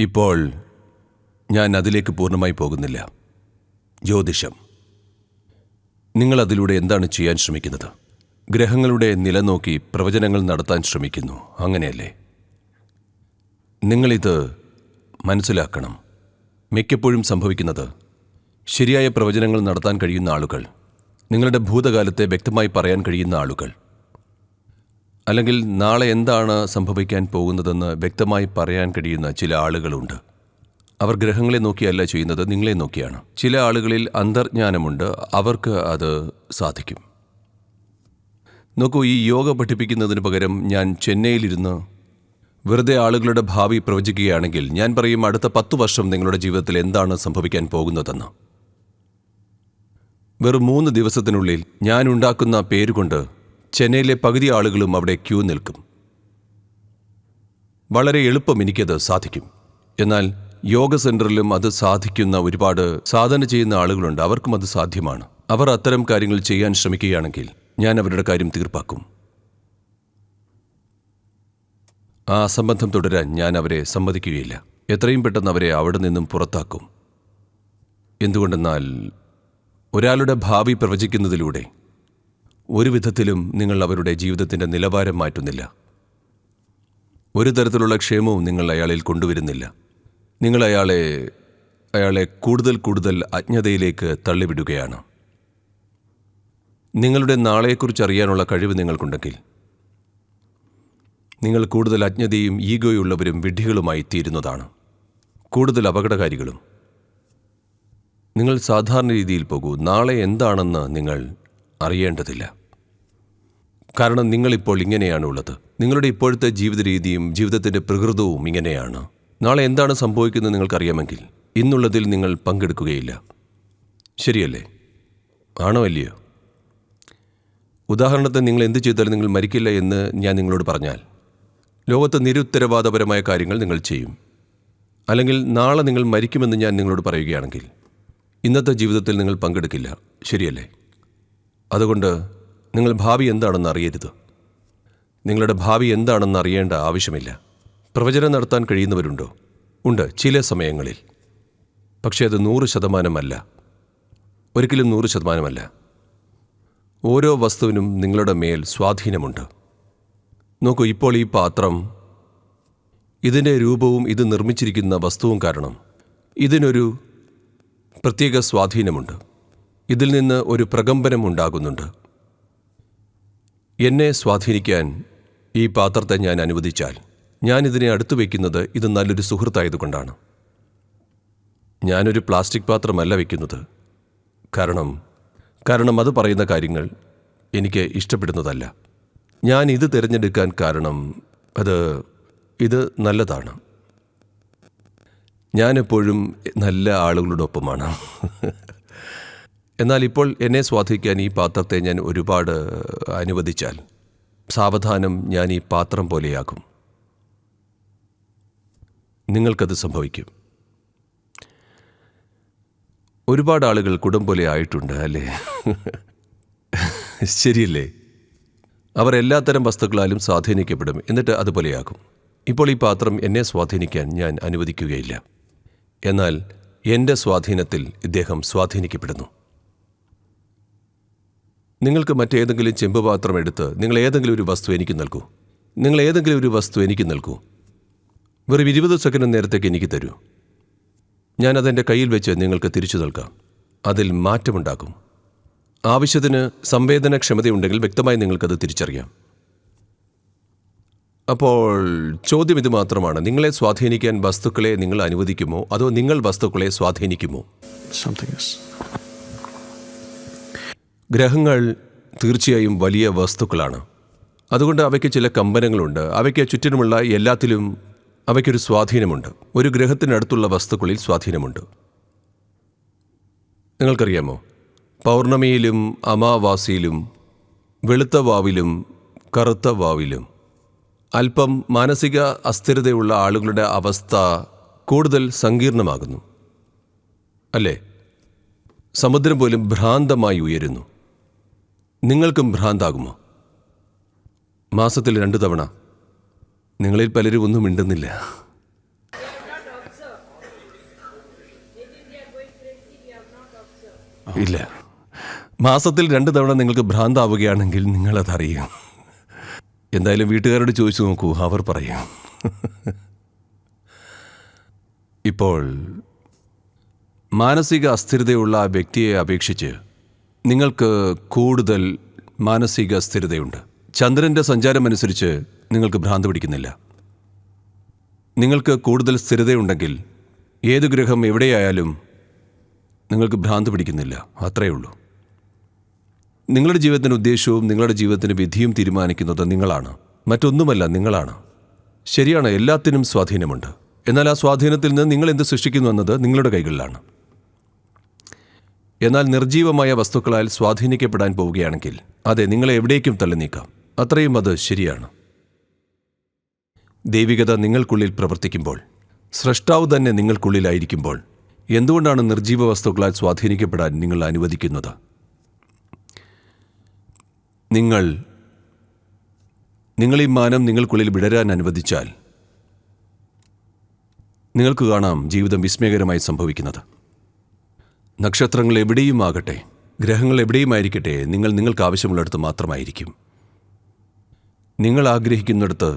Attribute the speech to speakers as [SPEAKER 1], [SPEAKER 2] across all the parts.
[SPEAKER 1] ഇപ്പോൾ ഞാൻ അതിലേക്ക് പൂർണമായി പോകുന്നില്ല. ജ്യോതിഷം. നിങ്ങൾ അതിലൂടെ എന്താണ് ചെയ്യാൻ ശ്രമിക്കുന്നത്? ഗ്രഹങ്ങളുടെ നില നോക്കി പ്രവചനങ്ങൾ നടത്താൻ ശ്രമിക്കുന്നു. അങ്ങനെയല്ലേ? നിങ്ങളിത് മനസ്സിലാക്കണം. മിക്കപ്പോഴും സംഭവിക്കുന്നത് ശരിയായ പ്രവചനങ്ങൾ നടത്താൻ കഴിയുന്ന ആളുകൾ നിങ്ങളുടെ ഭൂതകാലത്തെ വ്യക്തമായി പറയാൻ കഴിയുന്ന ആളുകൾ അല്ലെങ്കിൽ നാളെ എന്താണ് സംഭവിക്കാൻ പോകുന്നതെന്ന് വ്യക്തമായി പറയാൻ കഴിയുന്ന ചില ആളുകളുണ്ട്. അവർ ഗ്രഹങ്ങളെ നോക്കിയല്ല ചെയ്യുന്നത് നിങ്ങളെ നോക്കിയാണ്. ചില ആളുകളിൽ അന്തർജ്ഞാനമുണ്ട് അവർക്ക് അത് സാധിക്കും. നോക്കൂ ഈ യോഗ പഠിപ്പിക്കുന്നതിന് പകരം ഞാൻ ചെന്നൈയിലിരുന്ന് വെറുതെ ആളുകളുടെ ഭാവി പ്രവചിക്കുകയാണെങ്കിൽ ഞാൻ പറയും അടുത്ത പത്തു വർഷം നിങ്ങളുടെ ജീവിതത്തിൽ എന്താണ് സംഭവിക്കാൻ പോകുന്നതെന്ന്. വെറും മൂന്ന് ദിവസത്തിനുള്ളിൽ ഞാൻ ഉണ്ടാക്കുന്ന പേരുകൊണ്ട് ചെന്നൈയിലെ പകുതി ആളുകളും അവിടെ ക്യൂ നിൽക്കും. വളരെ എളുപ്പം എനിക്കത് സാധിക്കും. എന്നാൽ യോഗ സെന്ററിലും അത് സാധിക്കുന്ന ഒരുപാട് സാധന ചെയ്യുന്ന ആളുകളുണ്ട്. അവർക്കും അത് സാധ്യമാണ്. അവർ അത്തരം കാര്യങ്ങൾ ചെയ്യാൻ ശ്രമിക്കുകയാണെങ്കിൽ ഞാൻ അവരുടെ കാര്യം തീർപ്പാക്കും. ആ അസംബന്ധം തുടരാൻ ഞാൻ അവരെ സമ്മതിക്കുകയില്ല. എത്രയും പെട്ടെന്ന് അവരെ അവിടെ നിന്നും പുറത്താക്കും. എന്തുകൊണ്ടെന്നാൽ ഒരാളുടെ ഭാവി പ്രവചിക്കുന്നതിലൂടെ ഒരു വിധത്തിലും നിങ്ങൾ അവരുടെ ജീവിതത്തിന്റെ നിലവാരം മാറ്റുന്നില്ല. ഒരു തരത്തിലുള്ള ക്ഷേമവും നിങ്ങൾ അയാളിൽ കൊണ്ടുവരുന്നില്ല. നിങ്ങൾ അയാളെ അയാളെ കൂടുതൽ കൂടുതൽ അജ്ഞതയിലേക്ക് തള്ളിവിടുകയാണ്. നിങ്ങളുടെ നാളെക്കുറിച്ച് അറിയാനുള്ള കഴിവ് നിങ്ങൾക്കുണ്ടെങ്കിൽ നിങ്ങൾ കൂടുതൽ അജ്ഞതയും ഈഗോയുള്ളവരും വിഡ്ഢികളുമായി തീരുന്നതാണ്. കൂടുതൽ അപകടകാരികളും. നിങ്ങൾ സാധാരണ രീതിയിൽ പോകൂ. നാളെ എന്താണെന്ന് നിങ്ങൾ അറിയേണ്ടതില്ല. കാരണം നിങ്ങളിപ്പോൾ ഇങ്ങനെയാണുള്ളത്. നിങ്ങളുടെ ഇപ്പോഴത്തെ ജീവിത രീതിയും ജീവിതത്തിന്റെ പ്രകൃതവും ഇങ്ങനെയാണ്. നാളെ എന്താണ് സംഭവിക്കുന്നത് നിങ്ങൾക്കറിയാമെങ്കിൽ ഇന്നുള്ളതിൽ നിങ്ങൾ പങ്കെടുക്കുകയില്ല. ശരിയല്ലേ? ആണോ അല്ലയോ? ഉദാഹരണത്തിന് നിങ്ങൾ എന്ത് ചെയ്താലും നിങ്ങൾ മരിക്കില്ല എന്ന് ഞാൻ നിങ്ങളോട് പറഞ്ഞാൽ ലോകത്ത് നിരുത്തരവാദപരമായ കാര്യങ്ങൾ നിങ്ങൾ ചെയ്യും. അല്ലെങ്കിൽ നാളെ നിങ്ങൾ മരിക്കുമെന്ന് ഞാൻ നിങ്ങളോട് പറയുകയാണെങ്കിൽ ഇന്നത്തെ ജീവിതത്തിൽ നിങ്ങൾ പങ്കെടുക്കില്ല. ശരിയല്ലേ? അതുകൊണ്ട് നിങ്ങൾ ഭാവി എന്താണെന്ന് അറിയരുത്. നിങ്ങളുടെ ഭാവി എന്താണെന്ന് അറിയേണ്ട ആവശ്യമില്ല. പ്രവചനം നടത്താൻ കഴിയുന്നവരുണ്ടോ? ഉണ്ട് ചില സമയങ്ങളിൽ. പക്ഷേ അത് നൂറ് ശതമാനമല്ല. ഒരിക്കലും നൂറ് ശതമാനമല്ല. ഓരോ വസ്തുവിനും നിങ്ങളുടെ മേൽ സ്വാധീനമുണ്ട്. നോക്കൂ ഇപ്പോൾ ഈ പാത്രം ഇതിന്റെ രൂപവും ഇത് നിർമ്മിച്ചിരിക്കുന്ന വസ്തുവും കാരണം ഇതിനൊരു പ്രത്യേക സ്വാധീനമുണ്ട്. ഇതിൽ നിന്ന് ഒരു പ്രകമ്പനം ഉണ്ടാകുന്നുണ്ട്. എന്നെ സ്വാധീനിക്കാൻ ഈ പാത്രത്തെ ഞാൻ അനുവദിച്ചാൽ ഞാനിതിനെ അടുത്തു വയ്ക്കുന്നത് ഇത് നല്ലൊരു സുഹൃത്തായതുകൊണ്ടാണ്. ഞാനൊരു പ്ലാസ്റ്റിക് പാത്രമല്ല വയ്ക്കുന്നത് കാരണം കാരണം അത് പറയുന്ന കാര്യങ്ങൾ എനിക്ക് ഇഷ്ടപ്പെടുന്നതല്ല. ഞാൻ ഇത് തിരഞ്ഞെടുക്കാൻ കാരണം അത് ഇത് നല്ലതാണ്. ഞാനെപ്പോഴും നല്ല ആളുകളോടൊപ്പമാണ്. എന്നാൽ ഇപ്പോൾ എന്നെ സ്വാധീനിക്കാൻ ഈ പാത്രത്തെ ഞാൻ ഒരുപാട് അനുവദിച്ചാൽ സാവധാനം ഞാൻ ഈ പാത്രം പോലെയാകും നിങ്ങൾക്കത് സംഭവിക്കും. ഒരുപാട് ആളുകൾ കുടം പോലെ ആയിട്ടുണ്ട് അല്ലേ? ശരിയല്ലേ? അവർ എല്ലാത്തരം വസ്തുക്കളാലും സ്വാധീനിക്കപ്പെടും എന്നിട്ട് അതുപോലെയാകും ഇപ്പോൾ ഈ പാത്രം എന്നെ സ്വാധീനിക്കാൻ ഞാൻ അനുവദിക്കുകയില്ല. എന്നാൽ എന്റെ സ്വാധീനത്തിൽ ഇദ്ദേഹം സ്വാധീനിക്കപ്പെടുന്നു. നിങ്ങൾക്ക് മറ്റേതെങ്കിലും ചെമ്പ് പാത്രം എടുത്ത് നിങ്ങൾ ഏതെങ്കിലും ഒരു വസ്തു എനിക്ക് നൽകൂ. നിങ്ങൾ ഏതെങ്കിലും ഒരു വസ്തു എനിക്ക് നൽകൂ. വെറും ഇരുപത് സെക്കൻഡ് നേരത്തേക്ക് എനിക്ക് തരൂ. ഞാൻ അതെന്റെ കയ്യിൽ വെച്ച് നിങ്ങൾക്ക് തിരിച്ചു നൽകാം. അതിൽ മാറ്റമുണ്ടാകും. ആവശ്യത്തിന് സംവേദനക്ഷമതയുണ്ടെങ്കിൽ വ്യക്തമായി നിങ്ങൾക്കത് തിരിച്ചറിയാം. അപ്പോൾ ചോദ്യം ഇത് മാത്രമാണ്. നിങ്ങളെ സ്വാധീനിക്കാൻ വസ്തുക്കളെ നിങ്ങൾ അനുവദിക്കുമോ? അതോ നിങ്ങൾ വസ്തുക്കളെ സ്വാധീനിക്കുമോ. ഗ്രഹങ്ങൾ തീർച്ചയായും വലിയ വസ്തുക്കളാണ്. അതുകൊണ്ട് അവയ്ക്ക് ചില കമ്പനങ്ങളുണ്ട്. അവയ്ക്ക് ചുറ്റിനുമുള്ള എല്ലാത്തിലും അവയ്ക്കൊരു സ്വാധീനമുണ്ട്. ഒരു ഗ്രഹത്തിനടുത്തുള്ള വസ്തുക്കളിൽ സ്വാധീനമുണ്ട്. നിങ്ങൾക്കറിയാമോ? പൗർണമിയിലും അമാവാസിയിലും വെളുത്ത വാവിലും കറുത്ത വാവിലും അല്പം മാനസിക അസ്ഥിരതയുള്ള ആളുകളുടെ അവസ്ഥ കൂടുതൽ സങ്കീർണമാകുന്നു. അല്ലേ? സമുദ്രം പോലും ഭ്രാന്തമായി ഉയരുന്നു. നിങ്ങൾക്കും ഭ്രാന്താകുമോ? മാസത്തിൽ രണ്ടു തവണ. നിങ്ങളിൽ പലരും ഒന്നും മിണ്ടുന്നില്ല. ഇല്ല. മാസത്തിൽ രണ്ട് തവണ നിങ്ങൾക്ക് ഭ്രാന്താവുകയാണെങ്കിൽ നിങ്ങളതറിയും. എന്തായാലും വീട്ടുകാരോട് ചോദിച്ചു നോക്കൂ അവർ പറയും. ഇപ്പോൾ മാനസിക അസ്ഥിരതയുള്ള ആ വ്യക്തിയെ അപേക്ഷിച്ച് നിങ്ങൾക്ക് കൂടുതൽ മാനസിക സ്ഥിരതയുണ്ട്. ചന്ദ്രന്റെ സഞ്ചാരമനുസരിച്ച് നിങ്ങൾക്ക് ഭ്രാന്ത് പിടിക്കുന്നില്ല. നിങ്ങൾക്ക് കൂടുതൽ സ്ഥിരതയുണ്ടെങ്കിൽ ഏത് ഗ്രഹം എവിടെയായാലും നിങ്ങൾക്ക് ഭ്രാന്ത് പിടിക്കുന്നില്ല. അത്രയേ ഉള്ളൂ. നിങ്ങളുടെ ജീവിതത്തിന്റെ ഉദ്ദേശവും നിങ്ങളുടെ ജീവിതത്തിന്റെ വിധിയും തീരുമാനിക്കുന്നത് നിങ്ങളാണ്. മറ്റൊന്നുമല്ല നിങ്ങളാണ്. ശരിയാണ് എല്ലാത്തിനും സ്വാധീനമുണ്ട്. എന്നാൽ ആ സ്വാധീനത്തിൽ നിന്ന് നിങ്ങൾ എന്ത് സൃഷ്ടിക്കുന്നു എന്നത് നിങ്ങളുടെ കൈകളിലാണ്. എന്നാൽ നിർജീവമായ വസ്തുക്കളാൽ സ്വാധീനിക്കപ്പെടാൻ പോവുകയാണെങ്കിൽ അതെ നിങ്ങളെ എവിടേക്കും തള്ളി നീക്കാം അത്രയും അത് ശരിയാണ്. ദൈവികത നിങ്ങൾക്കുള്ളിൽ പ്രവർത്തിക്കുമ്പോൾ സൃഷ്ടാവ് തന്നെ നിങ്ങൾക്കുള്ളിലായിരിക്കുമ്പോൾ എന്തുകൊണ്ടാണ് നിർജീവ വസ്തുക്കളാൽ സ്വാധീനിക്കപ്പെടാൻ നിങ്ങൾ അനുവദിക്കുന്നത്? നിങ്ങൾ നിങ്ങൾ ഈ മാനം നിങ്ങൾക്കുള്ളിൽ വിടരാൻ അനുവദിച്ചാൽ നിങ്ങൾക്ക് കാണാം ജീവിതം വിസ്മയകരമായി സംഭവിക്കുന്നത്. നക്ഷത്രങ്ങൾ എവിടെയും ആകട്ടെ ഗ്രഹങ്ങൾ എവിടെയുമായിരിക്കട്ടെ നിങ്ങൾ നിങ്ങൾക്ക് ആവശ്യമുള്ളിടത്ത് മാത്രമായിരിക്കും. നിങ്ങൾ ആഗ്രഹിക്കുന്നിടത്ത്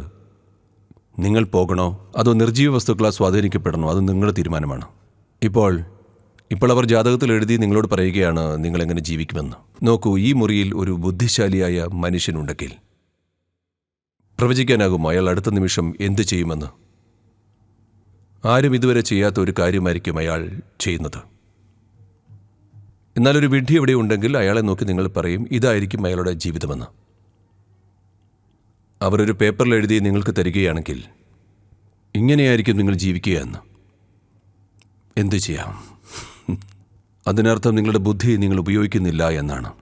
[SPEAKER 1] നിങ്ങൾ പോകണോ അതോ നിർജീവ വസ്തുക്കളാൽ സ്വാധീനിക്കപ്പെടണോ അത് നിങ്ങളുടെ തീരുമാനമാണ്. ഇപ്പോൾ ഇപ്പോൾ അവർ ജാതകത്തിൽ എഴുതി നിങ്ങളോട് പറയുകയാണ് നിങ്ങൾ എങ്ങനെ ജീവിക്കുമെന്ന്. നോക്കൂ ഈ മുറിയിൽ ഒരു ബുദ്ധിശാലിയായ മനുഷ്യനുണ്ടെങ്കിൽ പ്രവചിക്കാനാകും അയാൾ അടുത്ത നിമിഷം എന്ത് ചെയ്യുമെന്ന്? ആരും ഇതുവരെ ചെയ്യാത്ത ഒരു കാര്യമായിരിക്കും അയാൾ ചെയ്യുന്നത്. എന്നാൽ ഒരു വിഡ്ഢി എവിടെ ഉണ്ടെങ്കിൽ അയാളെ നോക്കി നിങ്ങൾ പറയും ഇതായിരിക്കും അയാളുടെ ജീവിതമെന്ന്. അവരൊരു പേപ്പറിൽ എഴുതി നിങ്ങൾക്ക് തരികയാണെങ്കിൽ ഇങ്ങനെയായിരിക്കും നിങ്ങൾ ജീവിക്കുക എന്ന്. എന്തു ചെയ്യാം? അതിനർത്ഥം നിങ്ങളുടെ ബുദ്ധി നിങ്ങൾ ഉപയോഗിക്കുന്നില്ല എന്നാണ്.